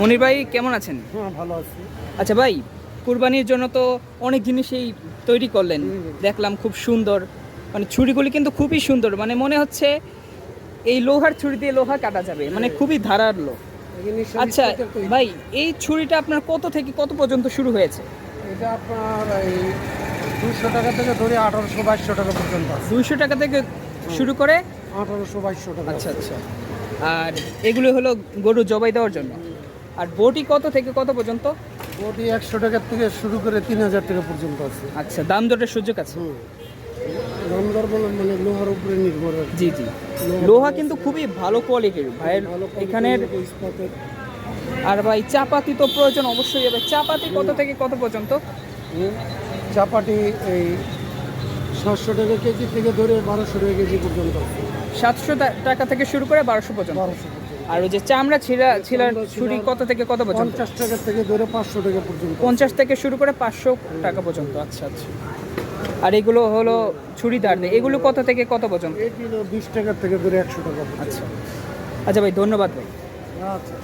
মনির ভাই কেমন আছেন? হ্যাঁ ভালো আছি। আচ্ছা ভাই কুরবানির জন্য তো অনেক জিনিসই তৈরি করলেন। দেখলাম খুব সুন্দর। মানে ছুরিগুলি কিন্তু খুবই সুন্দর। মানে মনে হচ্ছে এই লোহার ছুরি দিয়ে লোহা কাটা যাবে। মানে খুবই ধারালো আচ্ছা ভাই এই ছুরিটা আপনার কত থেকে কত পর্যন্ত শুরু হয়েছে? এটা আপনার এই দুশো টাকা থেকে ধরে আঠারোশো বাইশশো টাকা পর্যন্ত দুইশো টাকা থেকে শুরু করে? আঠারোশো বাইশশো টাকা আচ্ছা আচ্ছা। আর এগুলো হলো গরু জবাই দেওয়ার জন্য? আর বটি কত থেকে কত পর্যন্ত? ওটি একশো টাকার থেকে শুরু করে তিন হাজার টাকা পর্যন্ত আছে। আচ্ছা দাম দরের সুযোগ আছে? হুম। দামদার বলে মানে লোহার উপরে নির্ভর জি জি। লোহা কিন্তু খুবই ভালো কোয়ালিটির ভাইয়ের এখানের আর ভাই চাপাতি তো প্রয়োজন অবশ্যই হবে চাপাতি কত থেকে কত পর্যন্ত? চাপাটি এই সাতশো টাকা কেজি থেকে ধরে বারোশো টাকা কেজি পর্যন্ত সাতশো টাকা থেকে শুরু করে বারোশো পর্যন্ত। বারোশো পর্যন্ত আর ওই যে চামড়া ছিঁড়া ছিলার ছুরি কত থেকে কত পর্যন্ত? পঞ্চাশ টাকা থেকে ধরে পাঁচশো টাকা পর্যন্ত। পঞ্চাশ থেকে শুরু করে পাঁচশো টাকা পর্যন্ত। আচ্ছা আচ্ছা। আর এগুলো হলো ছুরিদার নেই। এগুলো কত থেকে কত পর্যন্ত? বিশ টাকা থেকে ধরে একশো টাকা আচ্ছা। আচ্ছা ভাই ধন্যবাদ ভাই। আচ্ছা